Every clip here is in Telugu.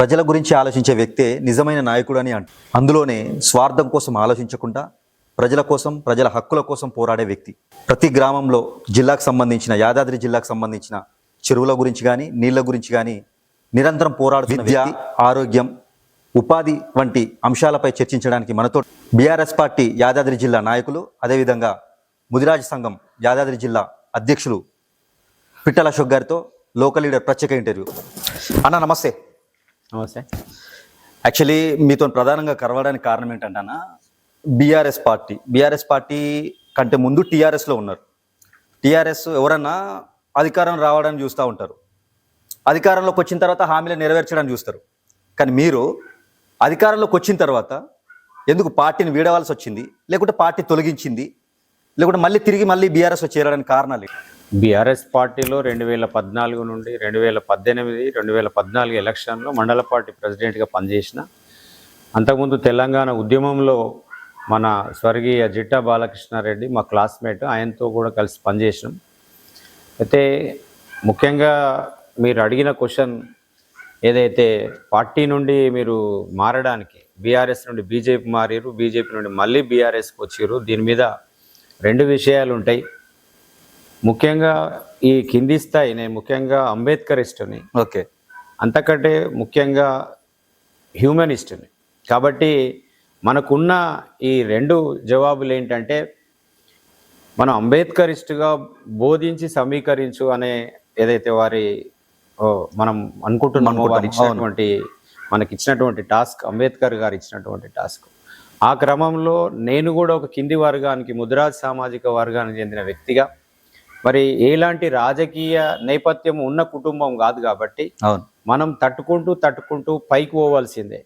ప్రజల గురించి ఆలోచించే వ్యక్తే నిజమైన నాయకుడు అని అంట. అందులోనే స్వార్థం కోసం ఆలోచించకుండా ప్రజల కోసం ప్రజల హక్కుల కోసం పోరాడే వ్యక్తి. ప్రతి గ్రామంలో జిల్లాకు సంబంధించిన యాదాద్రి జిల్లాకు సంబంధించిన చెరువుల గురించి కానీ నీళ్ళ గురించి కానీ నిరంతరం పోరాడుతున్న విద్య ఆరోగ్యం ఉపాధి వంటి అంశాలపై చర్చించడానికి మనతో బీఆర్ఎస్ పార్టీ యాదాద్రి జిల్లా నాయకులు అదేవిధంగా ముదిరాజ్ సంఘం యాదాద్రి జిల్లా అధ్యక్షులు పిట్టల అశోక్ గారితో లోకల్ లీడర్ ప్రత్యేక ఇంటర్వ్యూ. అన్న నమస్తే. నమస్తే. యాక్చువల్లీ మీతో ప్రధానంగా కలవడానికి కారణం ఏంటంటే బీఆర్ఎస్ పార్టీ. బీఆర్ఎస్ పార్టీ కంటే ముందు టీఆర్ఎస్లో ఉన్నారు. టీఆర్ఎస్ ఎవరన్నా అధికారం రావడానికి చూస్తూ ఉంటారు. అధికారంలోకి వచ్చిన తర్వాత హామీలు నెరవేర్చడానికి చూస్తారు. కానీ మీరు అధికారంలోకి వచ్చిన తర్వాత ఎందుకు పార్టీని వీడవలసి వచ్చింది లేకుంటే పార్టీ తొలగించింది లేకుంటే మళ్ళీ తిరిగి మళ్ళీ బీఆర్ఎస్ చేరడానికి కారణాలు ఏంటి? బీఆర్ఎస్ పార్టీలో రెండు వేల పద్నాలుగు నుండి రెండు వేల పద్దెనిమిది రెండు వేల పద్నాలుగు ఎలక్షన్లో మండల పార్టీ ప్రెసిడెంట్గా పనిచేసిన అంతకుముందు తెలంగాణ ఉద్యమంలో మన స్వర్గీయ జిట్టా బాలకృష్ణారెడ్డి మా క్లాస్మేట్ ఆయనతో కూడా కలిసి పనిచేసినాం. అయితే ముఖ్యంగా మీరు అడిగిన క్వశ్చన్ ఏదైతే పార్టీ నుండి మీరు మారడానికి బీఆర్ఎస్ నుండి బీజేపీ మారారు బీజేపీ నుండి మళ్ళీ బీఆర్ఎస్కి వచ్చారు దీని మీద రెండు విషయాలు ఉంటాయి ముఖ్యంగా ఈ కింది స్థాయి నేను ముఖ్యంగా అంబేద్కరిస్టుని ఓకే. అంతకంటే ముఖ్యంగా హ్యూమనిస్టుని. కాబట్టి మనకున్న ఈ రెండు జవాబులు ఏంటంటే మనం అంబేద్కరిస్టుగా బోధించి సమీకరించు అనే ఏదైతే వారి ఓ, మనం అనుకుంటున్నామో వారు ఇచ్చినటువంటి మనకి ఇచ్చినటువంటి టాస్క్ అంబేద్కర్ గారు ఇచ్చినటువంటి టాస్క్. ఆ క్రమంలో నేను కూడా ఒక కింది వర్గానికి ముద్రాజ్ సామాజిక వర్గానికి చెందిన వ్యక్తిగా మరి ఎలాంటి రాజకీయ నేపథ్యం ఉన్న కుటుంబం కాదు కాబట్టి అవును. మనం తట్టుకుంటూ తట్టుకుంటూ పైకి పోవాల్సిందే.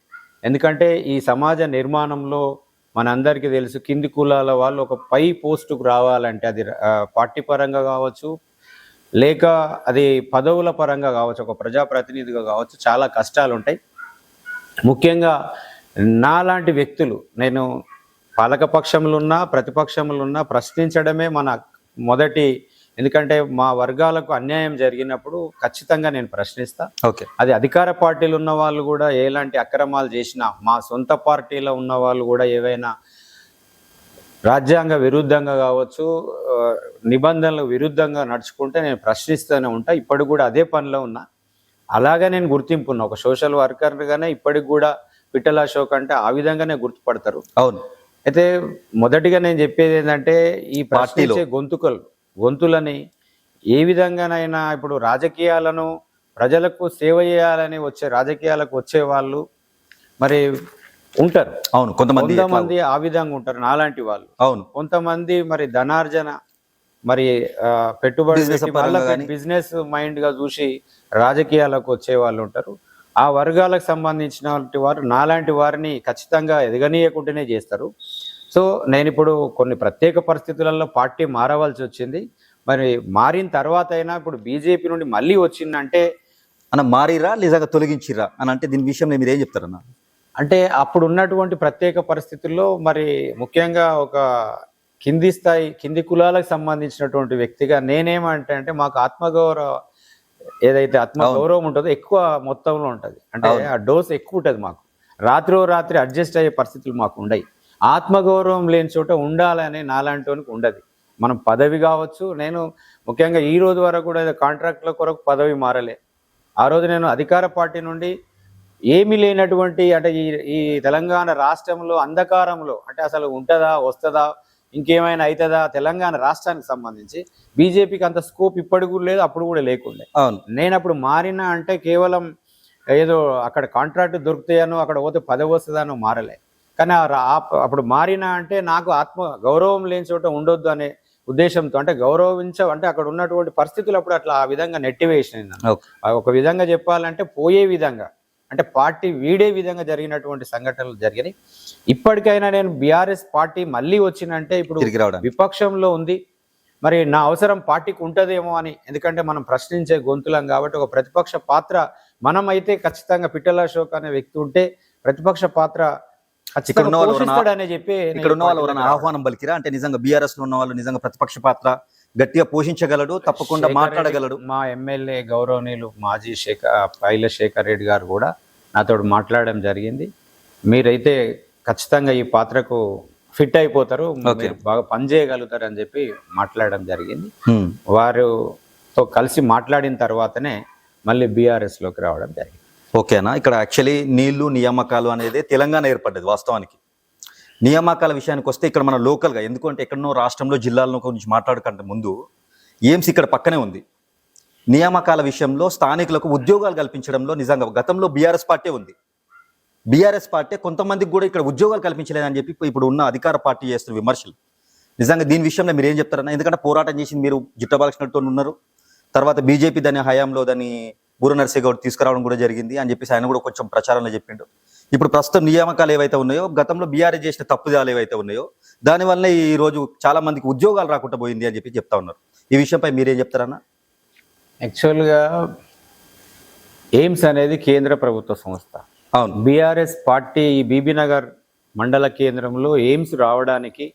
ఎందుకంటే ఈ సమాజ నిర్మాణంలో మనందరికీ తెలుసు కింది కులాల వాళ్ళు ఒక పై పోస్టుకు రావాలంటే అది పార్టీ పరంగా కావచ్చు లేక అది పదవుల పరంగా కావచ్చు ఒక ప్రజాప్రతినిధిగా కావచ్చు చాలా కష్టాలు ఉంటాయి ముఖ్యంగా నాలాంటి వ్యక్తులు నేను పాలకపక్షంలో ఉన్నా ప్రతిపక్షంలో ఉన్నా ప్రశ్నించడమే మన మొదటి ఎందుకంటే మా వర్గాలకు అన్యాయం జరిగినప్పుడు ఖచ్చితంగా నేను ప్రశ్నిస్తా. ఓకే. అది అధికార పార్టీలు ఉన్న వాళ్ళు కూడా ఎలాంటి అక్రమాలు చేసినా మా సొంత పార్టీలో ఉన్న వాళ్ళు కూడా ఏవైనా రాజ్యాంగ విరుద్ధంగా కావచ్చు నిబంధనలకు విరుద్ధంగా నడుచుకుంటే నేను ప్రశ్నిస్తూనే ఉంటా. ఇప్పటికి కూడా అదే పనిలో ఉన్నా. అలాగే నేను గుర్తింపు ఉన్నా ఒక సోషల్ వర్కర్గానే ఇప్పటికి కూడా పిట్టల అశోక్ అంటే ఆ విధంగానే గుర్తుపడతారు. అవును. అయితే మొదటిగా నేను చెప్పేది ఏంటంటే ఈ ప్రశ్నించే గొంతుకలు గొంతులని ఏ విధంగానైనా ఇప్పుడు రాజకీయాలను ప్రజలకు సేవ చేయాలని వచ్చే రాజకీయాలకు వచ్చే వాళ్ళు మరి ఉంటారు. అవును కొంతమంది కొంతమంది ఆ విధంగా ఉంటారు నాలాంటి వాళ్ళు. అవును. కొంతమంది మరి ధనార్జన మరి పెట్టుబడి. బిజినెస్ మైండ్గా చూసి రాజకీయాలకు వచ్చే వాళ్ళు ఉంటారు. ఆ వర్గాలకు సంబంధించిన వారు నాలాంటి వారిని ఖచ్చితంగా ఎదగనీయకుండానే చేస్తారు. సో నేను ఇప్పుడు కొన్ని ప్రత్యేక పరిస్థితులలో పార్టీ మారవలసి వచ్చింది. మరి మారిన తర్వాత అయినా ఇప్పుడు బీజేపీ నుండి మళ్ళీ వచ్చిందంటే అన్న మారిరా నిజంగా తొలగించిరా అని అంటే దీని విషయంలో మీరు ఏం చెప్తారన్న? అంటే అప్పుడు ఉన్నటువంటి ప్రత్యేక పరిస్థితుల్లో మరి ముఖ్యంగా ఒక కింది స్థాయి కింది కులాలకు సంబంధించినటువంటి వ్యక్తిగా నేనేమంటే అంటే మాకు ఆత్మగౌరవ ఏదైతే ఆత్మగౌరవం ఉంటుందో ఎక్కువ మొత్తంలో ఉంటుంది. అంటే ఆ డోస్ ఎక్కువ ఉంటుంది మాకు. రాత్రో రాత్రి అడ్జస్ట్ అయ్యే పరిస్థితులు మాకు ఉండయి. ఆత్మగౌరవం లేని చోట ఉండాలని నాలాంటి వానికి ఉండదు. మనం పదవి కావచ్చు నేను ముఖ్యంగా ఈ రోజు వరకు కూడా ఏదో కాంట్రాక్ట్ల కొరకు పదవి మారలే. ఆ రోజు నేను అధికార పార్టీ నుండి ఏమీ లేనటువంటి అంటే ఈ ఈ తెలంగాణ రాష్ట్రంలో అంధకారంలో అంటే అసలు ఉంటుందా వస్తుందా ఇంకేమైనా అవుతుందా తెలంగాణ రాష్ట్రానికి సంబంధించి బీజేపీకి అంత స్కోప్ ఇప్పటికి కూడా లేదు అప్పుడు కూడా లేకుండే. అవును. నేను అప్పుడు మారినా అంటే కేవలం ఏదో అక్కడ కాంట్రాక్ట్ దొరుకుతాయనో అక్కడ పోతే పదవి వస్తుందనో మారలే. కానీ అప్పుడు మారినా అంటే నాకు ఆత్మ గౌరవం లేని చోట ఉండొద్దు అనే ఉద్దేశంతో అంటే గౌరవించ అంటే అక్కడ ఉన్నటువంటి పరిస్థితులు అప్పుడు అట్లా ఆ విధంగా ఆ ఒక విధంగా చెప్పాలంటే పోయే విధంగా అంటే పార్టీ వీడే విధంగా జరిగినటువంటి సంఘటనలు జరిగినాయి. ఇప్పటికైనా నేను బీఆర్ఎస్ పార్టీ మళ్ళీ వచ్చినంటే ఇప్పుడు విపక్షంలో ఉంది. మరి నా అవసరం పార్టీకి ఉంటదేమో అని ఎందుకంటే మనం ప్రశ్నించే గొంతులం కాబట్టి ఒక ప్రతిపక్ష పాత్ర మనం అయితే ఖచ్చితంగా పిట్టల అశోక్ అనే వ్యక్తి ఉంటే ప్రతిపక్ష పాత్ర ఇక్కడ ఉన్న వాళ్ళు చెప్పి ఇక్కడ ఉన్న వాళ్ళు ఎవరైనా ఆహ్వానం పలికిరా? అంటే నిజంగా బీఆర్ఎస్లో ఉన్న వాళ్ళు నిజంగా ప్రతిపక్ష పాత్ర గట్టిగా పోషించగలడు తప్పకుండా మాట్లాడగలడు. మా ఎమ్మెల్యే గౌరవనీయులు మాజీ శేఖర్ పైల శేఖర్ రెడ్డి గారు కూడా నాతో మాట్లాడడం జరిగింది. మీరైతే ఖచ్చితంగా ఈ పాత్రకు ఫిట్ అయిపోతారు బాగా పని చేయగలుగుతారు అని చెప్పి మాట్లాడడం జరిగింది. హ్మ్. వారితో కలిసి మాట్లాడిన తర్వాతనే మళ్ళీ బీఆర్ఎస్లోకి రావడం జరిగింది. ఓకేనా? ఇక్కడ యాక్చువల్లీ నీళ్ళు నియామకాలు అనేది తెలంగాణ ఏర్పడ్డది వాస్తవానికి. నియామకాల విషయానికి వస్తే ఇక్కడ మన లోకల్గా ఎందుకంటే ఎక్కడనో రాష్ట్రంలో జిల్లాలను గురించి మాట్లాడకంటే ముందు ఎయిమ్స్ ఇక్కడ పక్కనే ఉంది. నియామకాల విషయంలో స్థానికులకు ఉద్యోగాలు కల్పించడంలో నిజంగా గతంలో బీఆర్ఎస్ పార్టీ ఉంది. బీఆర్ఎస్ పార్టీ కొంతమందికి కూడా ఇక్కడ ఉద్యోగాలు కల్పించలేదని చెప్పి ఇప్పుడు ఉన్న అధికార పార్టీ చేస్తున్న విమర్శలు. నిజంగా దీని విషయంలో మీరు ఏం చెప్తారన్నా? ఎందుకంటే పోరాటం చేసింది మీరు జిట్టబాలకృష్ణతో ఉన్నారు. తర్వాత బీజేపీ దాని హయాంలో దాన్ని బూర నరసేగౌడ్ తీసుకురావడం కూడా జరిగింది అని చెప్పేసి ఆయన కూడా కొంచెం ప్రచారంలో చెప్పిండు. ఇప్పుడు ప్రస్తుతం నియామకాలు ఏవైతే ఉన్నాయో గతంలో బీఆర్ఎస్ చేసిన తప్పుదాలు ఏవైతే ఉన్నాయో దానివల్ల ఈ రోజు చాలా మందికి ఉద్యోగాలు రాకుండా పోయింది అని చెప్పి చెప్తా ఉన్నారు. ఈ విషయంపై మీరేం చెప్తారన్నా యాక్చువల్గా ఎయిమ్స్ అనేది కేంద్ర ప్రభుత్వ సంస్థ. అవును. బీఆర్ఎస్ పార్టీ ఈ బీబీనగర్ మండల కేంద్రంలో ఎయిమ్స్ రావడానికి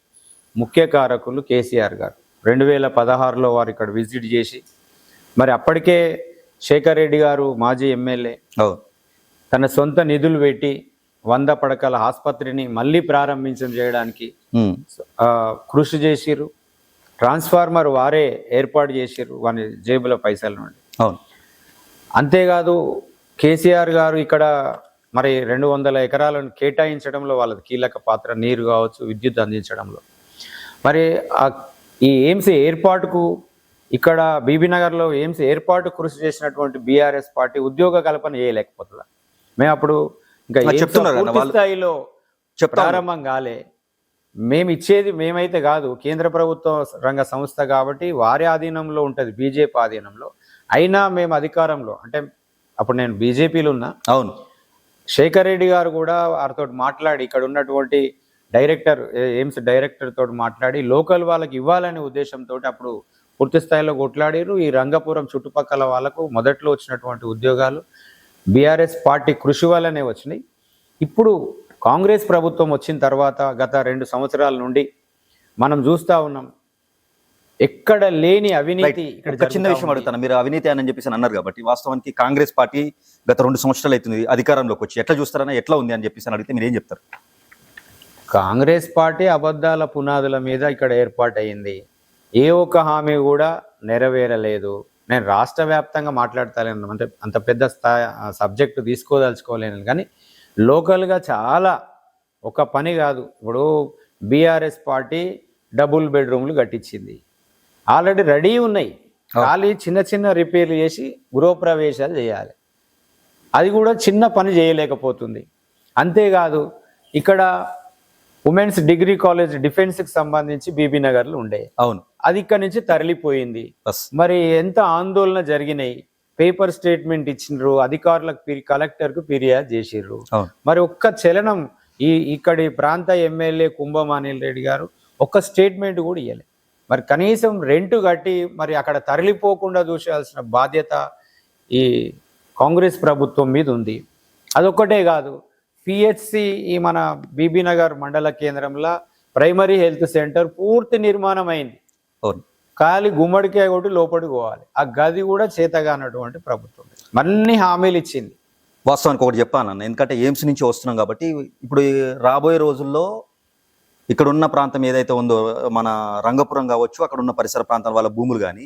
ముఖ్య కారకులు కేసీఆర్ గారు. రెండు వేల పదహారులో వారు ఇక్కడ విజిట్ చేసి మరి అప్పటికే శేఖర్ రెడ్డి గారు మాజీ ఎమ్మెల్యే. అవును తన సొంత నిధులు పెట్టి వంద పడకల ఆసుపత్రిని మళ్ళీ ప్రారంభించడం చేయడానికి కృషి చేసిర్రు. ట్రాన్స్ఫార్మర్ వారే ఏర్పాటు చేసిర్రు వాని జేబుల పైసల నుండి. అవును. అంతేకాదు కేసీఆర్ గారు ఇక్కడ మరి రెండు వందల ఎకరాలను కేటాయించడంలో వాళ్ళది కీలక పాత్ర నీరు కావచ్చు విద్యుత్ అందించడంలో. మరి ఈ ఎయిమ్స్ ఏర్పాటుకు ఇక్కడ బీబీనగర్లో ఎయిమ్స్ ఏర్పాటు కృషి చేసినటువంటి బీఆర్ఎస్ పార్టీ ఉద్యోగ కల్పన చేయలేకపోతుందా? మేము అప్పుడు ఇంకా పూర్తి. స్థాయిలో. ప్రారంభం కాలే. మేము ఇచ్చేది మేమైతే కాదు. కేంద్ర ప్రభుత్వ రంగ సంస్థ కాబట్టి వారి ఆధీనంలో ఉంటుంది బీజేపీ ఆధీనంలో. అయినా మేము అధికారంలో అంటే అప్పుడు నేను బీజేపీలో ఉన్నా. అవును. శేఖర్ రెడ్డి గారు కూడా వారితో మాట్లాడి ఇక్కడ ఉన్నటువంటి డైరెక్టర్ ఎయిమ్స్ డైరెక్టర్ తోటి మాట్లాడి లోకల్ వాళ్ళకి ఇవ్వాలనే ఉద్దేశంతో అప్పుడు పూర్తి స్థాయిలో కొట్లాడారు ఈ రంగపురం చుట్టుపక్కల వాళ్ళకు మొదట్లో వచ్చినటువంటి ఉద్యోగాలు బీఆర్ఎస్ పార్టీ కృషి వల్లనే వచ్చినాయి. ఇప్పుడు కాంగ్రెస్ ప్రభుత్వం వచ్చిన తర్వాత గత రెండు సంవత్సరాల నుండి మనం చూస్తా ఉన్నాం ఎక్కడ లేని అవినీతి ఇక్కడ చిన్న విషయం. అడుగుతాను. మీరు అవినీతి అని చెప్పేసి అని అన్నారు కాబట్టి వాస్తవానికి కాంగ్రెస్ పార్టీ గత రెండు సంవత్సరాలు అవుతుంది అధికారంలోకి వచ్చి ఎట్లా చూస్తారన్నా ఎట్లా ఉంది అని చెప్పేసి అడిగితే మీరు ఏం చెప్తారు? కాంగ్రెస్ పార్టీ అబద్ధాల పునాదుల మీద ఇక్కడ ఏర్పాటయింది. ఏ ఒక్క హామీ కూడా నెరవేరలేదు. నేను రాష్ట్ర వ్యాప్తంగా మాట్లాడతాను అంటే అంత పెద్ద స్థాయి సబ్జెక్టు తీసుకోదలుచుకోలేను. కానీ లోకల్గా చాలా ఒక పని కాదు. ఇప్పుడు బీఆర్ఎస్ పార్టీ డబుల్ బెడ్రూమ్లు కట్టించింది. ఆల్రెడీ రెడీ ఉన్నాయి. ఖాళీ చిన్న చిన్న రిపేర్లు చేసి గృహప్రవేశాలు చేయాలి. అది కూడా చిన్న పని చేయలేకపోతుంది. అంతేకాదు ఇక్కడ ఉమెన్స్ డిగ్రీ కాలేజ్ డిఫెన్స్కి సంబంధించి బీబీ నగర్లు ఉండే. అవును. అది ఇక్కడ నుంచి తరలిపోయింది. మరి ఎంత ఆందోళన జరిగినాయి. పేపర్ స్టేట్మెంట్ ఇచ్చిండ్రు అధికారులకు ఫిర్- కలెక్టర్కు ఫిర్యాదు చేసిర్రు. అవును. మరి ఒక్క చలనం ఈ ఇక్కడి ప్రాంత ఎమ్మెల్యే కుంభమానిల్ రెడ్డి గారు ఒక్క స్టేట్మెంట్ కూడా ఇవ్వలేదు మరి కనీసం రెంట్ కట్టి మరి అక్కడ తరలిపోకుండా చూసాల్సిన బాధ్యత ఈ కాంగ్రెస్ ప్రభుత్వం మీద ఉంది. అదొక్కటే కాదు పిహెచ్సి ఈ మన బీబీ నగర్ మండల కేంద్రంలో ప్రైమరీ హెల్త్ సెంటర్ పూర్తి నిర్మాణం అయింది ఖాళీ గుమ్మడికాయ కొట్టి లోపలికి పోవాలి. ఆ గది కూడా చేతగానటువంటి ప్రభుత్వం. అన్ని హామీలు ఇచ్చింది. వాస్తవానికి ఒకటి చెప్పాను అన్న. ఎందుకంటే ఎయిమ్స్ నుంచి వస్తున్నాం కాబట్టి ఇప్పుడు రాబోయే రోజుల్లో ఇక్కడ ఉన్న ప్రాంతం ఏదైతే ఉందో మన రంగపురం కావచ్చు అక్కడ ఉన్న పరిసర ప్రాంతాల వాళ్ళ భూములు కానీ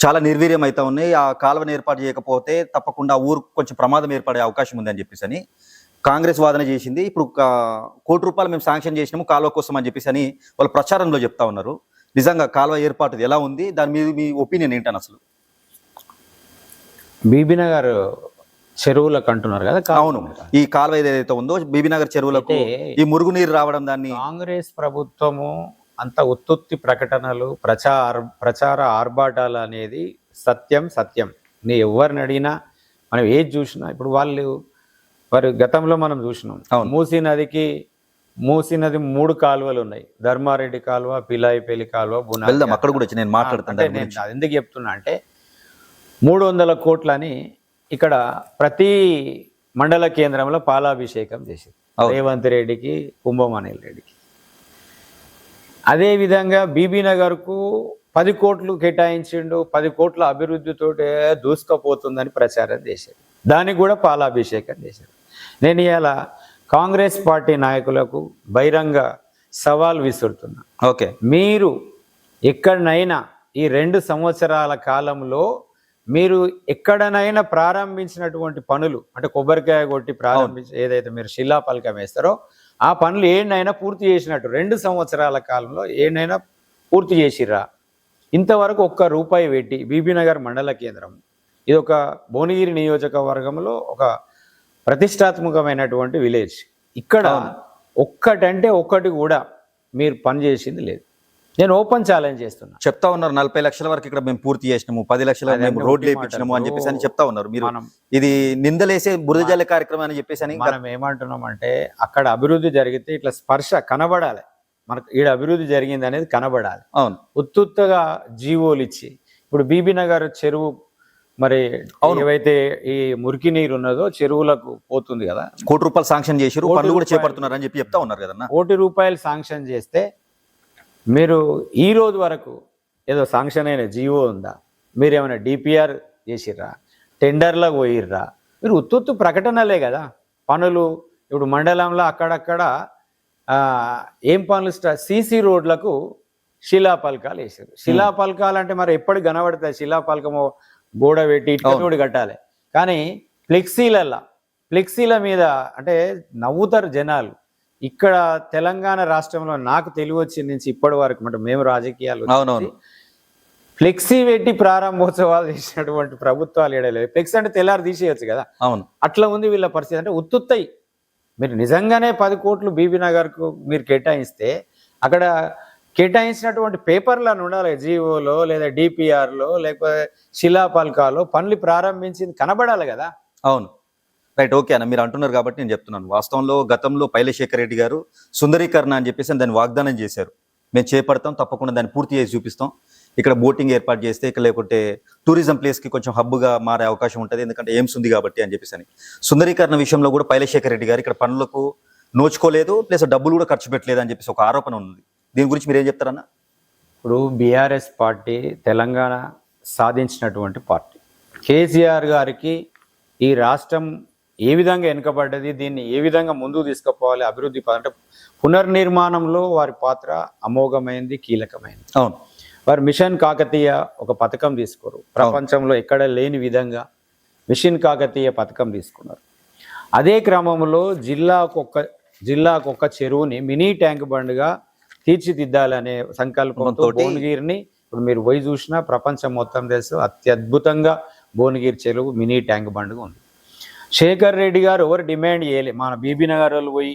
చాలా నిర్వీర్యం అయితే ఉన్నాయి. ఆ కాలువను ఏర్పాటు చేయకపోతే తప్పకుండా ఊరు కొంచెం ప్రమాదం ఏర్పడే అవకాశం ఉంది అని చెప్పేసి అని కాంగ్రెస్ వాదన చేసింది. ఇప్పుడు కోటి రూపాయలు మేము శాంక్షన్ చేసినాము కాలువ కోసం అని చెప్పేసి అని వాళ్ళు ప్రచారంలో చెప్తా ఉన్నారు. నిజంగా కాలువ ఏర్పాటు ఎలా ఉంది? దాని మీద మీ ఒపీనియన్ ఏంటని అసలు? బీబీనగర్ చెరువులకు అంటున్నారు కదా అవును. ఈ కాలువ ఏదైతే ఉందో బీబీనగర్ చెరువులకు ఈ మురుగునీరు రావడం దాన్ని కాంగ్రెస్ ప్రభుత్వము అంత ఉత్తుత్తి ప్రకటనలు ప్రచార ప్రచార ఆర్భాటాలు అనేది సత్యం సత్యం. నీ ఎవరిని అడిగినా మనం ఏది చూసినా ఇప్పుడు వాళ్ళు మరి గతంలో మనం చూసినాం. మూసీ నదికి మూసీ నది మూడు కాలువలు ఉన్నాయి. ధర్మారెడ్డి కాలువ పిలాయిపల్లి కాలువ వెళ్దాం అక్కడ కూడా వచ్చి నేను మాట్లాడతాను దాని నేను ఎందుకు చెప్తున్నా అంటే మూడు వందల కోట్లని ఇక్కడ ప్రతి మండల కేంద్రంలో పాలాభిషేకం చేసింది. రేవంత్ రెడ్డికి కుంభమణిల్ రెడ్డికి. అదే విధంగా బీబీ నగర్కు పది కోట్లు కేటాయించిండు పది కోట్ల అభివృద్ధితో దూసుకుపోతుందని ప్రచారం చేశారు. దానికి కూడా పాలాభిషేకం చేశారు. నేను ఇవాళ కాంగ్రెస్ పార్టీ నాయకులకు బహిరంగ సవాల్ విసురుతున్నా. ఓకే. మీరు ఎక్కడనైనా ఈ రెండు సంవత్సరాల కాలంలో మీరు ఎక్కడనైనా ప్రారంభించినటువంటి పనులు అంటే కొబ్బరికాయ కొట్టి ప్రారంభించి ఏదైతే మీరు శిలా పలకం వేస్తారో ఆ పనులు ఏనైనా పూర్తి చేసినట్టు రెండు సంవత్సరాల కాలంలో ఏనైనా పూర్తి చేసిర్రా? ఇంతవరకు ఒక్క రూపాయి పెట్టి బీబీనగర్ మండల కేంద్రం ఇది ఒక భువనగిరి నియోజకవర్గంలో ఒక ప్రతిష్టాత్మకమైనటువంటి విలేజ్. ఇక్కడ ఒక్కటంటే ఒక్కటి కూడా మీరు పని చేసింది లేదు. నేను ఓపెన్ ఛాలెంజ్ చేస్తున్నా. చెప్తా ఉన్నారు నలభై లక్షల వరకు ఇక్కడ మేము పూర్తి చేసినాము పది లక్షల మేము అంటే రోడ్లు వేయించినాము. అని చెప్పేసి అని చెప్తా ఉన్నారు మీరు. ఇది నిందలేసే బురదజల్లి కార్యక్రమం అని చెప్పేసి అని మనం ఏమంటున్నామంటే అక్కడ అభివృద్ధి జరిగితే ఇట్లా స్పర్శ కనబడాలి. మనకు ఈడ అభివృద్ధి జరిగింది అనేది కనబడాలి. అవును. ఉత్తుత్తగా జీవోలు ఇచ్చి ఇప్పుడు బీబీ నగర్ చెరువు మరి ఏవైతే ఈ మురికి నీరు ఉన్నదో చెరువులకు పోతుంది కదా? కోటి రూపాయలు శాంక్షన్ కోటి పనులు కూడా రూపాయలు. చేపడుతున్నారు అని చెప్పి చెప్తా ఉన్నారు కదన్నా. కోటి రూపాయలు శాంక్షన్ చేస్తే మీరు ఈ రోజు వరకు ఏదో శాంక్షన్ అయిన జీవో ఉందా? మీరు ఏమైనా డిపిఆర్ చేసిర్రా? టెండర్లకు పోయిర్రా? మీరు ఉత్తుత్తు ప్రకటనలే కదా. పనులు ఇప్పుడు మండలంలో అక్కడక్కడ ఆ, ఏం పనులు సీసీ రోడ్లకు శిలాపలకాలు వేసారు శిలాపలకాలు అంటే మరి ఎప్పటికి కనబడతాయి? శిలాపలకము గోడ పెట్టి ఇటుకతోటి కట్టాలి. కానీ ఫ్లెక్సీలల్లా ఫ్లెక్సీల మీద అంటే నవ్వుతారు జనాలు. ఇక్కడ తెలంగాణ రాష్ట్రంలో నాకు తెలివి వచ్చిన నుంచి ఇప్పటి వరకు అంటే మేము రాజకీయాలు అవునవును. ఫ్లెక్సీ పెట్టి ప్రారంభోత్సవాలు చేసినటువంటి ప్రభుత్వాలు ఏడలేదు ఫ్లెక్స్ అంటే తెల్లారి తీసేయచ్చు కదా. అవును. అట్లా ఉంది వీళ్ళ పరిస్థితి. అంటే ఉత్తుత్తయి. మీరు నిజంగానే పది కోట్లు బీబీ నగర్కు మీరు కేటాయిస్తే అక్కడ కేటాయించినటువంటి పేపర్లను ఉండాలి. జీవోలో లేదా డిపిఆర్లో లేకపోతే శిలాపలకాలో పనులు ప్రారంభించింది కనబడాలి కదా. అవును. రైట్ ఓకే అన్న. మీరు అంటున్నారు కాబట్టి నేను చెప్తున్నాను. వాస్తవంలో గతంలో పైలశేఖర్ రెడ్డి గారు సుందరీకరణ అని చెప్పేసి దాన్ని వాగ్దానం చేశారు. మేము చేపడతాం తప్పకుండా దాన్ని పూర్తి చేసి చూపిస్తాం. ఇక్కడ బోటింగ్ ఏర్పాటు చేస్తే ఇక్కడ లేకుంటే టూరిజం ప్లేస్కి కొంచెం హబ్గా మారే అవకాశం ఉంటుంది. ఎందుకంటే ఏమ్స్ ఉంది కాబట్టి అని చెప్పేసి అని. సుందరీకరణ విషయంలో కూడా పైలశేఖర్ రెడ్డి గారు ఇక్కడ పనులకు నోచుకోలేదు ప్లస్ డబ్బులు కూడా ఖర్చు పెట్టలేదు అని చెప్పేసి ఒక ఆరోపణ ఉంది దీని గురించి మీరు ఏం చెప్తారన్నా? ఇప్పుడు బీఆర్ఎస్ పార్టీ తెలంగాణ సాధించినటువంటి పార్టీ. కేసీఆర్ గారికి ఈ రాష్ట్రం ఏ విధంగా వెనుకబడ్డది దీన్ని ఏ విధంగా ముందుకు తీసుకుపోవాలి అభివృద్ధి అంటే పునర్నిర్మాణంలో వారి పాత్ర అమోఘమైంది కీలకమైంది. అవును. వారు మిషన్ కాకతీయ ఒక పథకం తీసుకోరు. ప్రపంచంలో ఎక్కడ లేని విధంగా మిషన్ కాకతీయ పథకం తీసుకున్నారు. అదే క్రమంలో జిల్లాకు ఒక్క జిల్లాకు ఒక్క చెరువుని మినీ ట్యాంక్ బండ్గా తీర్చిదిద్దాలనే సంకల్పంతో భువనగిరిని ఇప్పుడు మీరు పోయి చూసినా ప్రపంచం మొత్తం తెలుసు. అత్యద్భుతంగా భువనగిరి చెరువు మినీ ట్యాంక్ బండ్గా ఉంది. శేఖర్ రెడ్డి గారు ఎవరు డిమాండ్ చేయలే? మన బీబీ నగర్ వాళ్ళు పోయి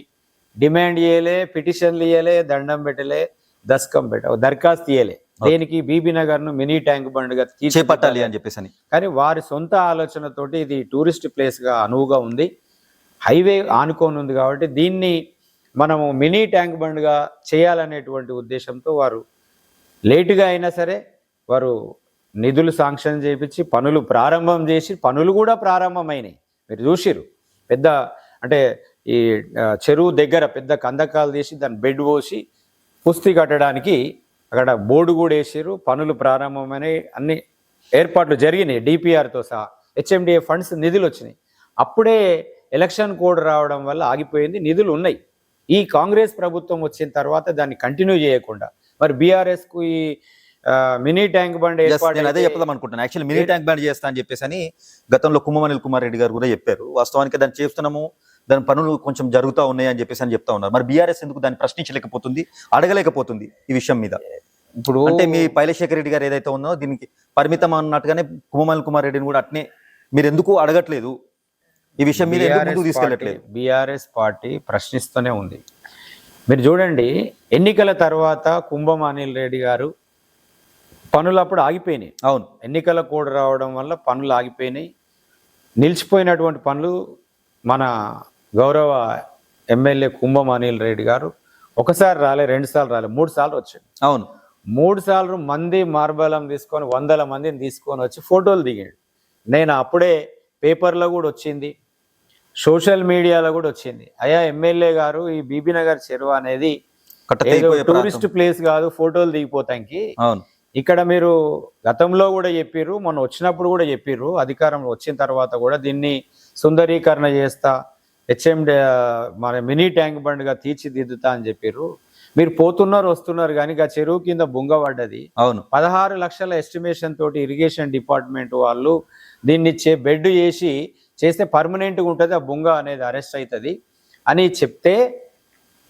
డిమాండ్ చేయలే పిటిషన్లు ఇయ్యలే దండం పెట్టలే దస్కం పెట్ట దరఖాస్తు ఇయ్యలే. దేనికి బీబీ నగర్ను మినీ ట్యాంక్ బండ్గా చేపట్టాలి అని చెప్పేసి అని కానీ వారి సొంత ఆలోచనతోటి ఇది టూరిస్ట్ ప్లేస్గా అనువుగా ఉంది. హైవే ఆనుకొని ఉంది కాబట్టి దీన్ని మనము మినీ ట్యాంక్ బండ్గా చేయాలనేటువంటి ఉద్దేశంతో వారు లేటుగా అయినా సరే వారు నిధులు శాంక్షన్ చేయించి పనులు ప్రారంభం చేసి పనులు కూడా ప్రారంభమైనాయి. మీరు చూసిరు పెద్ద అంటే ఈ చెరువు దగ్గర పెద్ద కందకాలు తీసి దాన్ని బెడ్ పోసి పుస్తి కట్టడానికి అక్కడ బోర్డు కూడా వేసారు పనులు ప్రారంభమైనాయి. అన్ని ఏర్పాట్లు జరిగినాయి. డిపిఆర్తో సహా హెచ్ఎండిఏ ఫండ్స్ నిధులు వచ్చినాయి. అప్పుడే ఎలక్షన్ కోడ్ రావడం వల్ల ఆగిపోయింది. నిధులు ఉన్నాయి. ఈ కాంగ్రెస్ ప్రభుత్వం వచ్చిన తర్వాత దాన్ని కంటిన్యూ చేయకుండా. మరి బీఆర్ఎస్కు ఈ మినీ ట్యాంక్ బండ్ నేను అదే చెప్దాం అనుకుంటున్నాను యాక్చువల్లీ మినీ ట్యాంక్ బ్యాండ్ చేస్తా అని చెప్పేసి అని గతంలో కుమ్మమనిల్ కుమార్ రెడ్డి గారు కూడా చెప్పారు. వాస్తవానికి దాన్ని చేస్తున్నాము దాని పనులు కొంచెం జరుగుతూ ఉన్నాయి అని చెప్పేసి అని చెప్తా ఉన్నారు. మరి బీఆర్ఎస్ ఎందుకు దాన్ని ప్రశ్నించలేకపోతుంది అడగలేకపోతుంది ఈ విషయం మీద? ఇప్పుడు అంటే మీ పైలశేఖర్ రెడ్డి గారు ఏదైతే ఉందో దీనికి పరిమితం అన్నట్టుగానే కుమ్మమనిల్ కుమార్ రెడ్డిని కూడా అట్నే మీరు ఎందుకు అడగట్లేదు? ఈ విషయం మీద ఎందుకు తీసుకెళ్ళట్లేదు బీఆర్ఎస్ పార్టీ ప్రశ్నిస్తూనే ఉంది. మీరు చూడండి ఎన్నికల తర్వాత కుంభం అనిల్ రెడ్డి గారు పనులు అప్పుడు ఆగిపోయినాయి. అవును. ఎన్నికల కోడ్ రావడం వల్ల పనులు ఆగిపోయినాయి. నిలిచిపోయినటువంటి పనులు మన గౌరవ ఎమ్మెల్యే కుంభం అనిల్ రెడ్డి గారు ఒకసారి రాలే రెండు సార్లు రాలే మూడు సార్లు వచ్చాడు అవును. మూడు సార్లు మంది మార్బలం తీసుకొని వందల మందిని తీసుకొని వచ్చి ఫోటోలు దిగాడు. నేను అప్పుడే పేపర్లో కూడా వచ్చింది. సోషల్ మీడియాలో కూడా వచ్చింది. అయ్యా ఎమ్మెల్యే గారు ఈ బీబీ నగర్ చెరువు అనేది టూరిస్ట్ ప్లేస్ కాదు ఫోటోలు దిగిపోతానికి. అవును. ఇక్కడ మీరు గతంలో కూడా చెప్పిర్రు మొన్న వచ్చినప్పుడు కూడా చెప్పిర్రు అధికారంలో వచ్చిన తర్వాత కూడా దీన్ని సుందరీకరణ చేస్తా హెచ్ఎండి మన మినీ ట్యాంక్ బండ్గా తీర్చిదిద్దుతా అని చెప్పిర్రు. మీరు పోతున్నారు వస్తున్నారు కానీ ఆ చెరువు కింద బుంగ పడ్డది. అవును. పదహారు లక్షల ఎస్టిమేషన్ తోటి ఇరిగేషన్ డిపార్ట్మెంట్ వాళ్ళు దీన్ని చే బెడ్ చేసి చేస్తే పర్మనెంట్గా ఉంటుంది ఆ బుంగ అనేది అరెస్ట్ అవుతుంది అని చెప్తే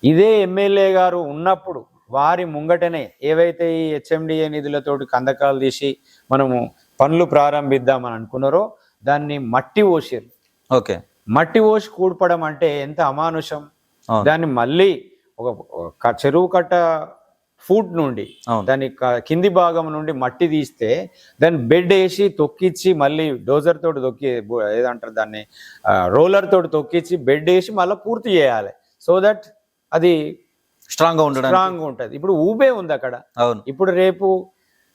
ఇదే ఎమ్మెల్యే గారు ఉన్నప్పుడు వారి ముంగటనే ఏవైతే ఈ హెచ్ఎండిఏ నిధులతోటి కందకాలు తీసి మనము పనులు ప్రారంభిద్దామని అనుకున్నారో దాన్ని మట్టి పోసిర్రు. ఓకే. మట్టి పోసి కూడపడం అంటే ఎంత అమానుషం. దాన్ని మళ్ళీ ఒక చెరువు కట్ట ఫూట్ నుండి. దాని కింది భాగం నుండి మట్టి తీస్తే దాన్ని బెడ్ వేసి తొక్కిచ్చి మళ్ళీ డోజర్ తోటి తొక్కి ఏదంటారు దాన్ని రోలర్ తోటి తొక్కిచ్చి బెడ్ వేసి మళ్ళీ పూర్తి చేయాలి. సో దట్ అది స్ట్రాంగ్గా ఉండడానికి. స్ట్రాంగ్ ఉంటది. ఇప్పుడు ఊబే ఉంది అక్కడ. అవును. ఇప్పుడు రేపు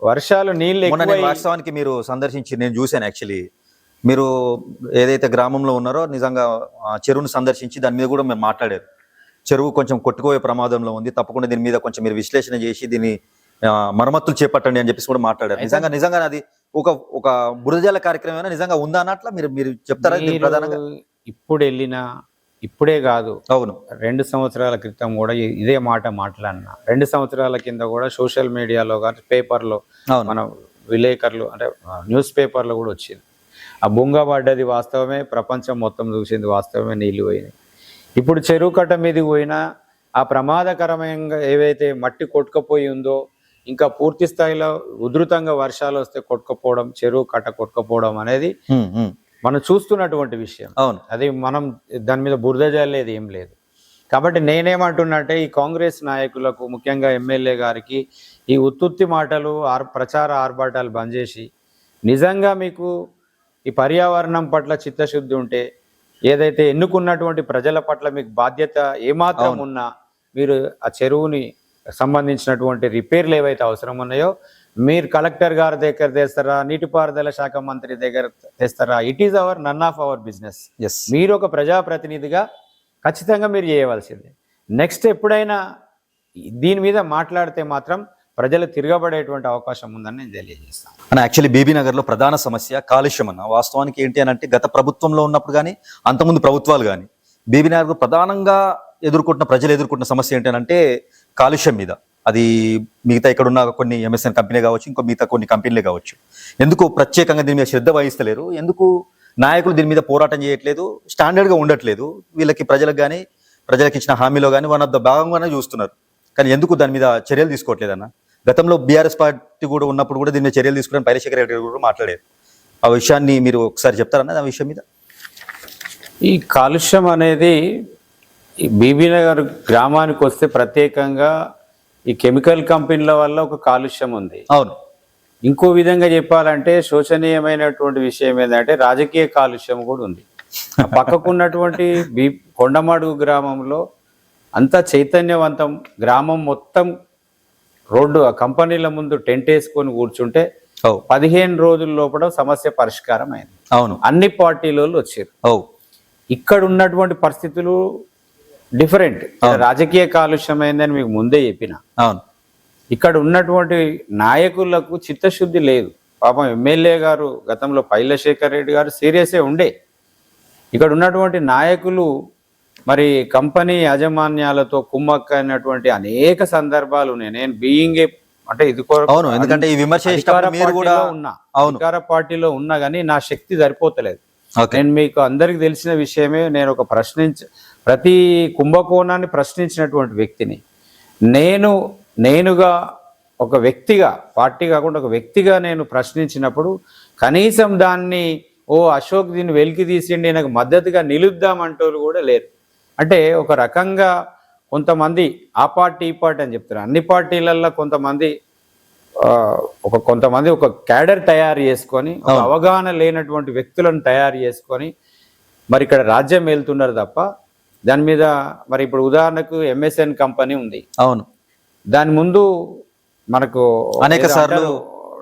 వర్షాలు నీళ్ళు వాస్తవానికి మీరు సందర్శించి నేను చూశాను యాక్చువల్లీ మీరు ఏదైతే గ్రామంలో ఉన్నారో నిజంగా చెరువును సందర్శించి దాని మీద కూడా మేము మాట్లాడారు. చెరువు కొంచెం కొట్టుకుపోయే ప్రమాదంలో ఉంది. తప్పకుండా దీని మీద కొంచెం మీరు విశ్లేషణ చేసి దీన్ని మరమ్మతులు చేపట్టండి అని చెప్పేసి కూడా మాట్లాడారు. నిజంగా నిజంగా అది ఒక ఒక బురదజల కార్యక్రమం నిజంగా ఉందా అన్నట్ల మీరు మీరు చెప్తారా ప్రధానంగా? ఇప్పుడు వెళ్ళినా ఇప్పుడే కాదు. అవును. రెండు సంవత్సరాల క్రితం కూడా ఇదే మాట మాట్లాడినా. రెండు సంవత్సరాల కింద కూడా సోషల్ మీడియాలో కానీ పేపర్లో మన విలేకరులు అంటే న్యూస్ పేపర్లో కూడా వచ్చింది. ఆ బొంగ పడ్డది వాస్తవమే ప్రపంచం మొత్తం చూసింది వాస్తవమే నీళ్ళు పోయినాయి. ఇప్పుడు చెరువు కట్ట మీదకి పోయినా ఆ ప్రమాదకరమైన ఏవైతే మట్టి కొట్టుకపోయి ఉందో ఇంకా పూర్తి స్థాయిలో ఉధృతంగా వర్షాలు వస్తే కొట్టుకపోవడం చెరువు కట్ట కొట్టుకపోవడం అనేది. మనం చూస్తున్నటువంటి విషయం. అవును. అది మనం దాని మీద బురద జల్లేది ఏం లేదు. కాబట్టి నేనేమంటున్నట్టే ఈ కాంగ్రెస్ నాయకులకు ముఖ్యంగా ఎమ్మెల్యే గారికి ఈ ఉత్తుత్తి మాటలు ఆర్ ప్రచార ఆర్భాటాలు బంద్ చేసి నిజంగా మీకు ఈ పర్యావరణం పట్ల చిత్తశుద్ధి ఉంటే ఏదైతే ఎన్నుకున్నటువంటి ప్రజల పట్ల మీకు బాధ్యత ఏమాత్రం. ఉన్నా మీరు ఆ చెరువుని సంబంధించినటువంటి రిపేర్లు ఏవైతే అవసరం ఉన్నాయో మీరు కలెక్టర్ గారి దగ్గర తెస్తారా నీటిపారుదల శాఖ మంత్రి దగ్గర తెస్తారా? It is our none of our business yes మీరు ఒక ప్రజాప్రతినిధిగా ఖచ్చితంగా మీరు చేయవలసిందే. నెక్స్ట్ ఎప్పుడైనా దీని మీద మాట్లాడితే మాత్రం ప్రజలు తిరగబడేటువంటి అవకాశం ఉందని నేను తెలియజేస్తాను. అని యాక్చువల్లీ బీబీ నగర్లో ప్రధాన సమస్య కాలుష్యం అన్న. వాస్తవానికి ఏంటి అని అంటే గత ప్రభుత్వంలో ఉన్నప్పుడు కానీ అంతకుముందు ప్రభుత్వాలు కానీ బీబీ నగర్ ప్రధానంగా ఎదుర్కొంటున్న ప్రజలు ఎదుర్కొంటున్న సమస్య ఏంటి అంటే కాలుష్యం మీద. అది మిగతా ఇక్కడ ఉన్న కొన్ని ఎంఎస్ఎన్ కంపెనీ కావచ్చు ఇంకో మిగతా కొన్ని కంపెనీలే కావచ్చు. ఎందుకు ప్రత్యేకంగా దీని మీద శ్రద్ధ వహిస్తలేరు? ఎందుకు నాయకులు దీని మీద పోరాటం చేయట్లేదు? స్టాండర్డ్గా ఉండట్లేదు. వీళ్ళకి ప్రజలకు కానీ ప్రజలకు ఇచ్చిన హామీలో కానీ వన్ ఆఫ్ ద భాగంగానే చూస్తున్నారు. కానీ ఎందుకు దాని మీద చర్యలు తీసుకోవట్లేదన్నా గతంలో బీఆర్ఎస్ పార్టీ కూడా ఉన్నప్పుడు కూడా దీని చర్యలు తీసుకుని పైలశేఖర రెడ్డి గారు కూడా మాట్లాడారు. ఆ విషయాన్ని మీరు ఒకసారి చెప్తారన్న ఆ విషయం మీద? ఈ కాలుష్యం అనేది ఈ బీబీ నగర్ గ్రామానికి వస్తే ప్రత్యేకంగా ఈ కెమికల్ కంపెనీల వల్ల ఒక కాలుష్యం ఉంది. అవును. ఇంకో విధంగా చెప్పాలంటే శోచనీయమైనటువంటి విషయం ఏంటంటే రాజకీయ కాలుష్యం కూడా ఉంది. పక్కకున్నటువంటి బీ కొండమాడుగు గ్రామంలో అంత చైతన్యవంతం గ్రామం మొత్తం రోడ్డు ఆ కంపెనీల ముందు టెంట్ వేసుకొని కూర్చుంటే పదిహేను రోజుల లోపల సమస్య పరిష్కారం అయింది అవును. అన్ని పార్టీల వచ్చారు. అవు ఇక్కడ ఉన్నటువంటి పరిస్థితులు డిఫరెంట్. రాజకీయ కాలుష్యం అయిందని మీకు ముందే చెప్పిన. అవును. ఇక్కడ ఉన్నటువంటి నాయకులకు చిత్తశుద్ధి లేదు. పాపం ఎమ్మెల్యే గారు గతంలో పైలశేఖర్ రెడ్డి గారు సీరియసే ఉండే. ఇక్కడ ఉన్నటువంటి నాయకులు మరి కంపెనీ యాజమాన్యాలతో కుమ్మక్కైనటువంటి అనేక సందర్భాలు ఉన్నాయి. నేను బీయింగ్ అంటే ఇది అవును ఎందుకంటే ఈ విమర్శ మీరు కూడా పార్టీలో ఉన్నా. అవును. అధికార పార్టీలో ఉన్నా కానీ నా శక్తి సరిపోతలేదు. నేను మీకు అందరికి తెలిసిన విషయమే నేను ఒక ప్రశ్నించ ప్రతి కుంభకోణాన్ని ప్రశ్నించినటువంటి వ్యక్తిని. నేను నేనుగా ఒక వ్యక్తిగా పార్టీ కాకుండా ఒక వ్యక్తిగా నేను ప్రశ్నించినప్పుడు కనీసం దాన్ని ఓ అశోక్ దీన్ని వెలికి తీసిండి నాకు మద్దతుగా నిలుద్దామంటోళ్ళు కూడా లేరు. అంటే ఒక రకంగా కొంతమంది ఆ పార్టీ ఈ పార్టీ అని చెప్తారు అన్ని పార్టీలల్లో కొంతమంది ఒక కొంతమంది ఒక క్యాడర్ తయారు చేసుకొని ఒక అవగాహన లేనటువంటి వ్యక్తులను తయారు చేసుకొని మరి ఇక్కడ రాజ్యం వెళ్తున్నారు తప్ప దాని మీద మరి ఇప్పుడు ఉదాహరణకు ఎంఎస్ఎన్ కంపెనీ ఉంది. అవును. దాని ముందు మనకు అనేక సార్లు-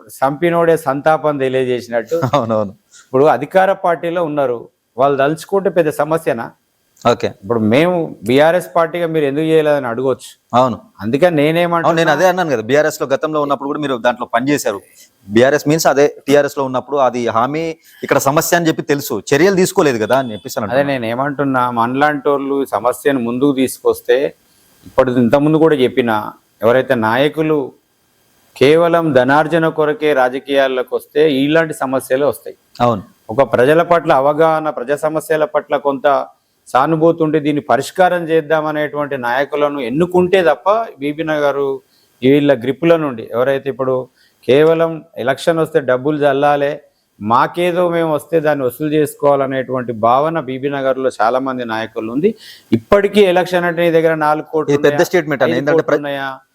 సంపినోడే సంతాపం తెలియజేసినట్టు. అవునవును. ఇప్పుడు అధికార పార్టీలో ఉన్నారు. వాళ్ళు తలుచుకుంటే పెద్ద సమస్యనా? ఓకే. ఇప్పుడు మేము బీఆర్ఎస్ పార్టీగా మీరు ఎందుకు చేయలేదని అడగొచ్చు. అవును. అందుకని నేనేమంటా అవును నేను అదే అన్నాను కదా బీఆర్ఎస్లో గతంలో ఉన్నప్పుడు కూడా మీరు దాంట్లో పనిచేశారు. బీఆర్ఎస్ మీన్స్ అదే టీఆర్ఎస్లో ఉన్నప్పుడు అది హామీ ఇక్కడ సమస్య అని చెప్పి తెలుసు. చర్యలు తీసుకోలేదు కదా అని చెప్పేసి అదే నేను ఏమంటున్నా మనలాంటి వాళ్ళు సమస్యను ముందుకు తీసుకొస్తే ఇప్పుడు ఇంతకుముందు కూడా చెప్పిన ఎవరైతే నాయకులు కేవలం ధనార్జన కొరకే రాజకీయాల్లోకి వస్తే ఇలాంటి సమస్యలు వస్తాయి. అవును. ఒక ప్రజల పట్ల అవగాహన ప్రజా సమస్యల పట్ల కొంత సానుభూతి ఉంటే దీన్ని పరిష్కారం చేద్దామనేటువంటి నాయకులను ఎన్నుకుంటే తప్ప బీబీనా గారు వీళ్ళ గ్రిప్పుల నుండి ఎవరైతే ఇప్పుడు కేవలం ఎలక్షన్ వస్తే డబ్బులు చల్లాలే మాకేదో మేము వస్తే దాన్ని వసూలు చేసుకోవాలనేటువంటి భావన బీబీ నగర్లో చాలా మంది నాయకులు ఉంది. ఇప్పటికీ ఎలక్షన్ అంటే నీ దగ్గర నాలుగు కోట్లు పెద్ద? స్టేట్మెంట్ ఏంటంటే?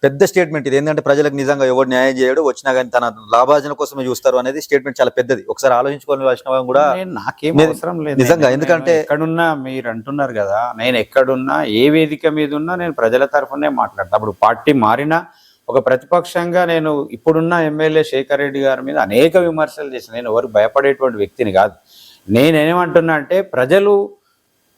పెద్ద స్టేట్మెంట్ ఇది. ఏంటంటే ప్రజలకు నిజంగా ఎవరు న్యాయం చేయడు వచ్చినా కానీ తన లాభార్జన కోసమే చూస్తారు అనేది స్టేట్మెంట్ చాలా పెద్దది. ఒకసారి ఆలోచించుకోవాల్సిన కూడా నాకేం అవసరం లేదు. నిజంగా, ఎందుకంటే- నేను ఎక్కడున్నా మీరు అంటున్నారు కదా నేను ఎక్కడున్నా ఏ వేదిక మీద ఉన్నా నేను ప్రజల తరఫునే మాట్లాడతా. అప్పుడు పార్టీ మారినా ఒక ప్రతిపక్షంగా నేను ఇప్పుడున్న ఎమ్మెల్యే శేఖర్ రెడ్డి గారి మీద అనేక విమర్శలు చేసిన నేను ఎవరికి భయపడేటువంటి వ్యక్తిని కాదు. నేనేమంటున్నా అంటే ప్రజలు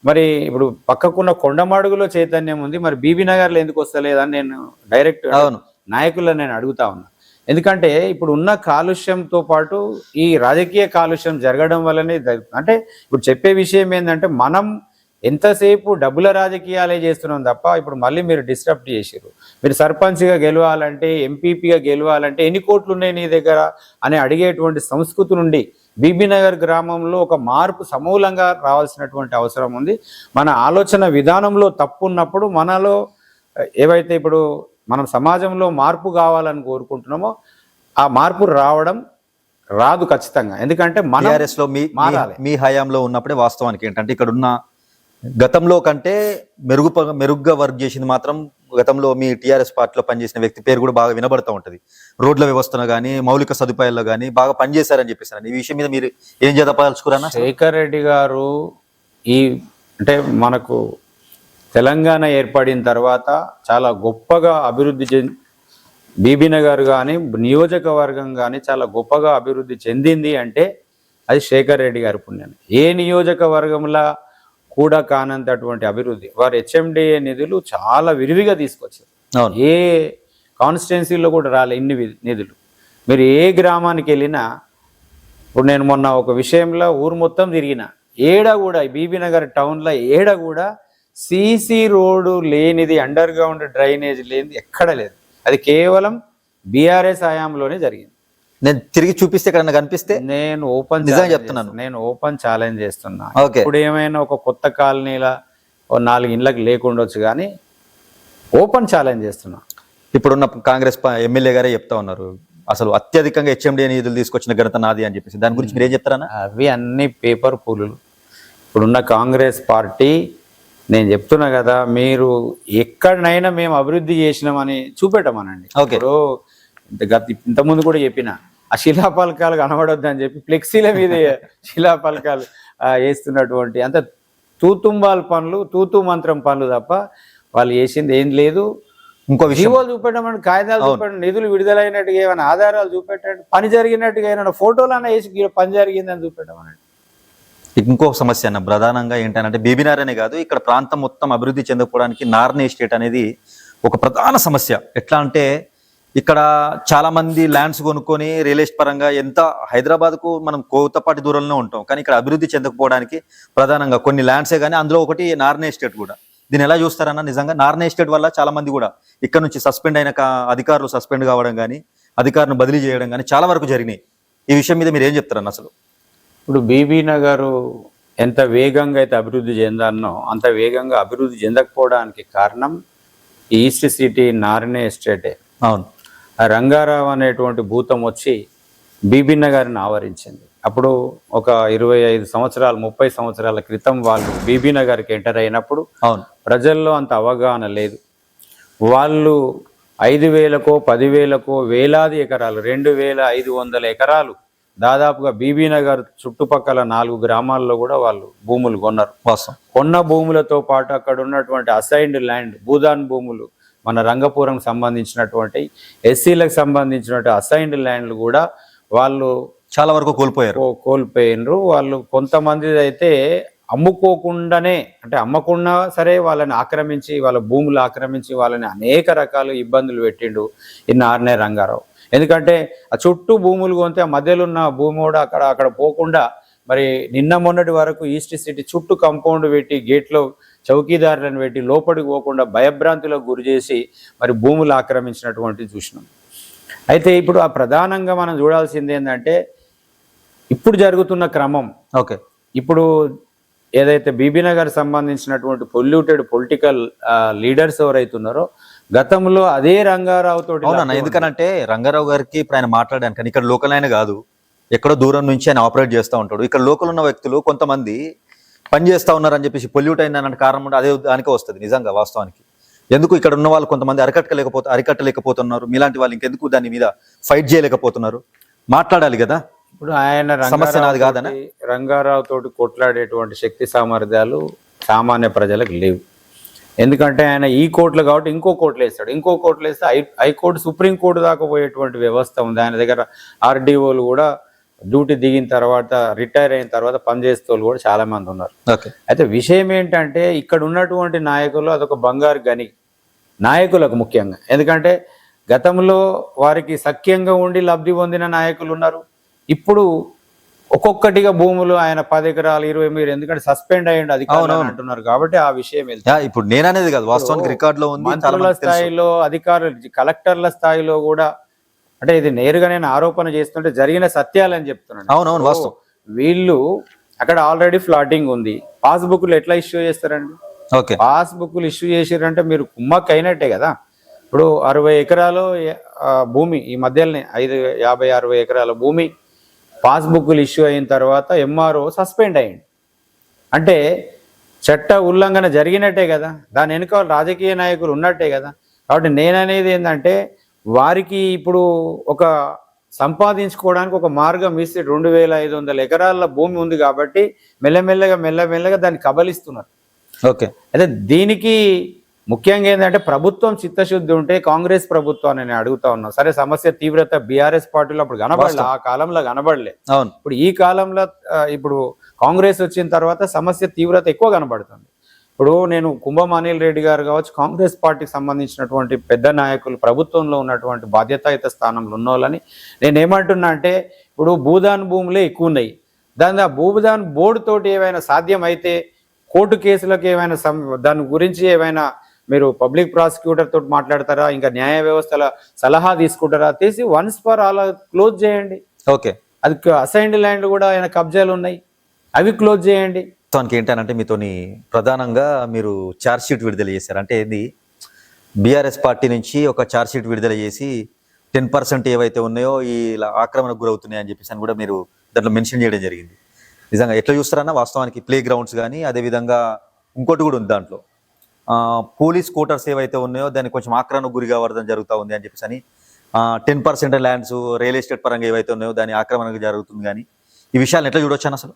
మరి ఇప్పుడు పక్కకున్న కొండమాడుగులో చైతన్యం ఉంది మరి బీబీ నగర్లో ఎందుకు వస్తలేదని నేను డైరెక్ట్ అవును. నాయకులను నేను అడుగుతా ఉన్నా. ఎందుకంటే ఇప్పుడు ఉన్న కాలుష్యంతో పాటు ఈ రాజకీయ కాలుష్యం జరగడం వల్లనే అంటే ఇప్పుడు చెప్పే విషయం ఏంటంటే మనం ఎంతసేపు డబ్బుల రాజకీయాలే చేస్తున్నాం తప్ప ఇప్పుడు మళ్ళీ మీరు డిస్టర్బ్ చేసారు మీరు సర్పంచ్గా గెలవాలంటే ఎంపీపీగా గెలవాలంటే ఎన్ని కోట్లు ఉన్నాయి నీ దగ్గర అని అడిగేటువంటి సంస్కృతి నుండి బీబీ నగర్ గ్రామంలో ఒక మార్పు సమూలంగా రావాల్సినటువంటి అవసరం ఉంది. మన ఆలోచన విధానంలో తప్పు ఉన్నప్పుడు మనలో ఏవైతే ఇప్పుడు మనం సమాజంలో మార్పు కావాలని కోరుకుంటున్నామో ఆ మార్పు రావడం రాదు ఖచ్చితంగా. ఎందుకంటే మనం. మీ హయాంలో ఉన్నప్పుడే వాస్తవానికి ఏంటంటే ఇక్కడ ఉన్న గతంలో కంటే మెరుగు మెరుగ్గా వర్క్ చేసింది మాత్రం గతంలో మీ టీఆర్ఎస్ పార్టీలో పనిచేసిన వ్యక్తి పేరు కూడా బాగా వినబడతా ఉంటుంది. రోడ్ల వ్యవస్థను కానీ మౌలిక సదుపాయాల్లో కానీ బాగా పనిచేశారని చెప్పేసి ఈ విషయం మీద మీరు ఏం చేదపలుచుకురా శేఖర్ రెడ్డి గారు ఈ అంటే మనకు తెలంగాణ ఏర్పడిన తర్వాత చాలా గొప్పగా అభివృద్ధి చెంది బీబీ నగర్ కానీ నియోజకవర్గం కానీ చాలా గొప్పగా అభివృద్ధి చెందింది అంటే అది శేఖర్ రెడ్డి గారి పుణ్యం ఏ నియోజకవర్గంలో కూడా కానంతటువంటి అభివృద్ధి. వారు హెచ్ఎండిఏ నిధులు చాలా విరివిగా తీసుకొచ్చారు. అవును. ఏ కాన్స్టిట్యున్సీలో కూడా రాలే ఇన్ని నిధులు. మీరు ఏ గ్రామానికి వెళ్ళినా ఇప్పుడు నేను మొన్న ఒక విషయంలో ఊరు మొత్తం తిరిగిన ఏడ కూడా ఈ బీబీ నగర్ టౌన్లో ఏడ కూడా సీసీ రోడ్డు లేనిది అండర్ గ్రౌండ్ డ్రైనేజ్ లేనిది ఎక్కడ లేదు. అది కేవలం బీఆర్ఎస్ హయాంలోనే జరిగింది. నేను తిరిగి చూపిస్తే ఎక్కడన్నా కనిపిస్తే నేను ఓపెన్ నిజంగా చెప్తున్నాను. నేను ఓపెన్ ఛాలెంజ్ చేస్తున్నా. ఇప్పుడు ఏమైనా ఒక కొత్త కాలనీల నాలుగు ఇండ్లకు లేకుండొచ్చు కానీ ఓపెన్ ఛాలెంజ్ చేస్తున్నా. ఇప్పుడున్న కాంగ్రెస్ ఎమ్మెల్యే గారే చెప్తా ఉన్నారు. అసలు అత్యధికంగా హెచ్ఎండి నిధులు తీసుకొచ్చిన ఘనత నాది అని చెప్పేసి. దాని గురించి మీరు ఏం చెప్తారన్నా? అవి అన్ని పేపర్ పులులు. ఇప్పుడున్న కాంగ్రెస్ పార్టీ నేను చెప్తున్నా కదా మీరు ఎక్కడనైనా మేము అభివృద్ధి చేసినామని చూపెట్టమనండి. ఓకే. ఇప్పుడు ఇంత గత ఇంతకుముందు కూడా చెప్పిన ఆ శిలాపలకాలు కనబడొద్దు అని చెప్పి ఫ్లెక్సీల మీద శిలాపలకాలు వేస్తున్నటువంటి అంత తూతుంబాల్ పనులు తూతు మంత్రం పనులు తప్ప వాళ్ళు చేసింది ఏం లేదు. ఇంకో విషయం. జీవోలు చూపెట్టమని కాగితాలు చూపెట్టండి నిధులు విడుదలైనట్టుగా ఏమైనా ఆధారాలు చూపెట్టండి. పని జరిగినట్టుగా ఏమైనా ఫోటోలు అన్న వేసి పని జరిగిందని చూపెట్టమనండి. ఇంకో సమస్య అన్న ప్రధానంగా ఏంటంటే బేబీనారనే కాదు ఇక్కడ ప్రాంతం మొత్తం అభివృద్ధి చెందకపోవడానికి నార్నే ఎస్టేట్ అనేది ఒక ప్రధాన సమస్య. ఎట్లా అంటే ఇక్కడ చాలా మంది ల్యాండ్స్ కొనుక్కొని రియల్ ఎస్టేట్ పరంగా ఎంత హైదరాబాద్కు మనం కోతపాటి దూరంలో ఉంటాం. కానీ ఇక్కడ అభివృద్ధి చెందకపోవడానికి ప్రధానంగా కొన్ని ల్యాండ్సే కానీ అందులో ఒకటి నార్నే ఎస్టేట్ కూడా. దీన్ని ఎలా చూస్తారన్న నిజంగా నార్నే ఎస్టేట్ వల్ల చాలా మంది కూడా ఇక్కడ నుంచి సస్పెండ్ అయిన అధికారులు సస్పెండ్ కావడం కానీ అధికారులను బదిలీ చేయడం కానీ చాలా వరకు జరిగినాయి. ఈ విషయం మీద మీరు ఏం చెప్తారన్న అసలు? ఇప్పుడు బీబీ నగర్ ఎంత వేగంగా అయితే అభివృద్ధి చెందానో అంత వేగంగా అభివృద్ధి చెందకపోవడానికి కారణం ఈస్ట్ సిటీ నారినే ఎస్టేటే అవును. ఆ రంగారావు అనేటువంటి భూతం వచ్చి బీబీ నగర్ని ఆవరించింది. అప్పుడు ఒక ఇరవై ఐదు సంవత్సరాలు ముప్పై సంవత్సరాల క్రితం వాళ్ళు బీబీ నగర్కి ఎంటర్ అయినప్పుడు అవును. ప్రజల్లో అంత అవగాహన లేదు. వాళ్ళు ఐదు వేలకో పదివేలకో వేలాది ఎకరాలు రెండు వేల ఐదు వందల ఎకరాలు దాదాపుగా బీబీ నగర్ చుట్టుపక్కల నాలుగు గ్రామాల్లో కూడా వాళ్ళు భూములు కొన్నారు. కొన్న భూములతో పాటు అక్కడ ఉన్నటువంటి అసైన్డ్ ల్యాండ్ భూదాన్ భూములు మన రంగపురం సంబంధించినటువంటి ఎస్సీలకు సంబంధించినటువంటి అసైన్డ్ ల్యాండ్లు కూడా వాళ్ళు చాలా వరకు కోల్పోయారు. కోల్పోయినరు. వాళ్ళు కొంతమంది అయితే అమ్ముకోకుండానే అంటే అమ్మకుండా సరే వాళ్ళని ఆక్రమించి వాళ్ళ భూములు ఆక్రమించి వాళ్ళని అనేక రకాల ఇబ్బందులు పెట్టిండు ఈ నారనే రంగారావు. ఎందుకంటే ఆ చుట్టూ భూములు కొంటే ఆ మధ్యలో ఉన్న భూమి కూడా అక్కడ అక్కడ పోకుండా మరి నిన్న మొన్నటి వరకు ఈస్ట్ సిటీ చుట్టూ కంపౌండ్ పెట్టి గేట్లో చౌకీదారులను పెట్టి లోపలికి పోకుండా భయభ్రాంతులకు గురి చేసి మరి భూములు ఆక్రమించినటువంటి చూసినాం. అయితే ఇప్పుడు ఆ ప్రధానంగా మనం చూడాల్సింది ఏంటంటే ఇప్పుడు జరుగుతున్న క్రమం. ఓకే. ఇప్పుడు ఏదైతే బీబీనగర్ సంబంధించినటువంటి పొల్యూటెడ్ పొలిటికల్ లీడర్స్ ఎవరైతే ఉన్నారో గతంలో అదే రంగారావు తోటి ఎందుకనంటే రంగారావు గారికి ఇప్పుడు ఆయన మాట్లాడాను కానీ ఇక్కడ లోకల్ ఆయన కాదు. ఎక్కడో దూరం నుంచి ఆయన ఆపరేట్ చేస్తూ ఉంటాడు. ఇక్కడ లోకల్ ఉన్న వ్యక్తులు కొంతమంది పని చేస్తా ఉన్నారని చెప్పేసి పొల్యూట్ అయిందన్న కారణం కూడా అదే దానికే వస్తుంది నిజంగా వాస్తవానికి. ఎందుకు ఇక్కడ ఉన్న వాళ్ళు కొంతమంది అరికట్టలేకపోతే అరికట్టలేకపోతున్నారు? మీలాంటి వాళ్ళు ఇంకెందుకు దాని మీద ఫైట్ చేయలేకపోతున్నారు? మాట్లాడాలి కదా. ఇప్పుడు ఆయన సమస్య నాది రంగారావు కాదనా? తోటి- రంగారావు తోటి కొట్లాడేటువంటి శక్తి సామర్థ్యాలు సామాన్య ప్రజలకు లేవు. ఎందుకంటే ఆయన ఈ కోర్టులు కాబట్టి ఇంకో కోర్టులు వేస్తాడు. ఇంకో కోర్టులు వేస్తే హై హైకోర్టు సుప్రీం కోర్టు దాకా పోయేటువంటి వ్యవస్థ ఉంది. ఆయన దగ్గర ఆర్డీఓలు కూడా డ్యూటీ దిగిన తర్వాత రిటైర్ అయిన తర్వాత పనిచేసే వాళ్ళు కూడా చాలా మంది ఉన్నారు. అయితే విషయం ఏంటంటే ఇక్కడ ఉన్నటువంటి నాయకులు అదొక బంగారు గని. నాయకులకు ముఖ్యంగా. ఎందుకంటే గతంలో వారికి సఖ్యంగా ఉండి లబ్ధి పొందిన నాయకులు ఉన్నారు. ఇప్పుడు ఒక్కొక్కటిగా భూములు ఆయన పది ఎకరాలు ఇరవై మీరు ఎందుకంటే సస్పెండ్ అయ్యండి అధికారులు. అంటున్నారు కాబట్టి ఆ విషయం ఇప్పుడు నేననేది కాదు వాస్తవానికి రికార్డ్లో ఉంది చాలా మంత్రుల. స్థాయిలో అధికారులు కలెక్టర్ల స్థాయిలో కూడా అంటే ఇది నేరుగా నేను ఆరోపణ చేస్తుంటే జరిగిన సత్యాలని చెప్తున్నాను. అవునవును వాస్తవం. వీళ్ళు అక్కడ ఆల్రెడీ ఫ్లాటింగ్ ఉంది. పాస్బుక్లు ఎట్లా ఇష్యూ చేస్తారండి? ఓకే. పాస్బుక్లు ఇష్యూ చేసిరంటే మీరు కుమ్మక్ అయినట్టే కదా. ఇప్పుడు అరవై ఎకరాలు భూమి ఈ మధ్యలోనే ఐదు యాభై అరవై ఎకరాల భూమి పాస్బుక్లు ఇష్యూ అయిన తర్వాత ఎంఆర్ఓ సస్పెండ్ అయ్యింది అంటే చట్ట ఉల్లంఘన జరిగినట్టే కదా. దాని వెనుక రాజకీయ నాయకులు ఉన్నట్టే కదా. కాబట్టి నేననేది ఏంటంటే వారికి ఇప్పుడు ఒక సంపాదించుకోవడానికి ఒక మార్గం ఇస్తే రెండు వేల ఐదు వందల ఎకరాల భూమి ఉంది కాబట్టి మెల్లమెల్లగా మెల్లమెల్లగా దాన్ని కబలిస్తున్నారు. ఓకే. అయితే దీనికి ముఖ్యంగా ఏంటంటే ప్రభుత్వం చిత్తశుద్ధి ఉంటే కాంగ్రెస్ ప్రభుత్వాన్ని నేను అడుగుతా ఉన్నా. సరే సమస్య తీవ్రత బీఆర్ఎస్ పార్టీలో అప్పుడు కనబడలే ఆ కాలంలో కనబడలే. అవును. ఇప్పుడు ఈ కాలంలో ఇప్పుడు కాంగ్రెస్ వచ్చిన తర్వాత సమస్య తీవ్రత ఎక్కువ కనబడుతుంది. ఇప్పుడు నేను కుంభం అనిల్ రెడ్డి గారు కావచ్చు కాంగ్రెస్ పార్టీకి సంబంధించినటువంటి పెద్ద నాయకులు ప్రభుత్వంలో ఉన్నటువంటి బాధ్యతాయుత స్థానంలో ఉన్న వాళ్ళని నేను ఏమంటున్నా అంటే ఇప్పుడు భూదాన్ భూములే ఎక్కువ ఉన్నాయి దాని ఆ భూదాన్ బోర్డు తోటి ఏమైనా సాధ్యమైతే కోర్టు కేసులకు ఏమైనా సం- దాని గురించి ఏమైనా మీరు పబ్లిక్ ప్రాసిక్యూటర్ తోటి మాట్లాడతారా? ఇంకా న్యాయ వ్యవస్థల సలహా తీసుకుంటారా? తీసి వన్స్ ఫర్ ఆల్ క్లోజ్ చేయండి. ఓకే. అది అసైన్డ్ ల్యాండ్ కూడా ఆయన కబ్జాలు ఉన్నాయి. అవి క్లోజ్ చేయండి. వాస్తవానికి ఏంటంటే మీతోని ప్రధానంగా మీరు ఛార్జ్ షీట్ విడుదల చేశారు. అంటే ఏంది? బీఆర్ఎస్ పార్టీ నుంచి ఒక ఛార్జ్ షీట్ విడుదల చేసి టెన్ పర్సెంట్ ఏవైతే ఉన్నాయో ఈ ఇలా ఆక్రమణకు గురవుతున్నాయని చెప్పేసి అని కూడా మీరు దాంట్లో మెన్షన్ చేయడం జరిగింది. నిజంగా ఎట్లా చూస్తారన్నా వాస్తవానికి ప్లే గ్రౌండ్స్ కానీ అదేవిధంగా ఇంకోటి కూడా ఉంది దాంట్లో. పోలీస్ కోటర్స్ ఏవైతే ఉన్నాయో దాన్ని కొంచెం ఆక్రమణకు గురి కావడం జరుగుతూ ఉంది అని చెప్పేసి అని ten percent lands real estate పరంగా ఏవైతే ఉన్నాయో దాని ఆక్రమణకు జరుగుతుంది కానీ ఈ విషయాలను ఎట్లా చూడొచ్చు అసలు?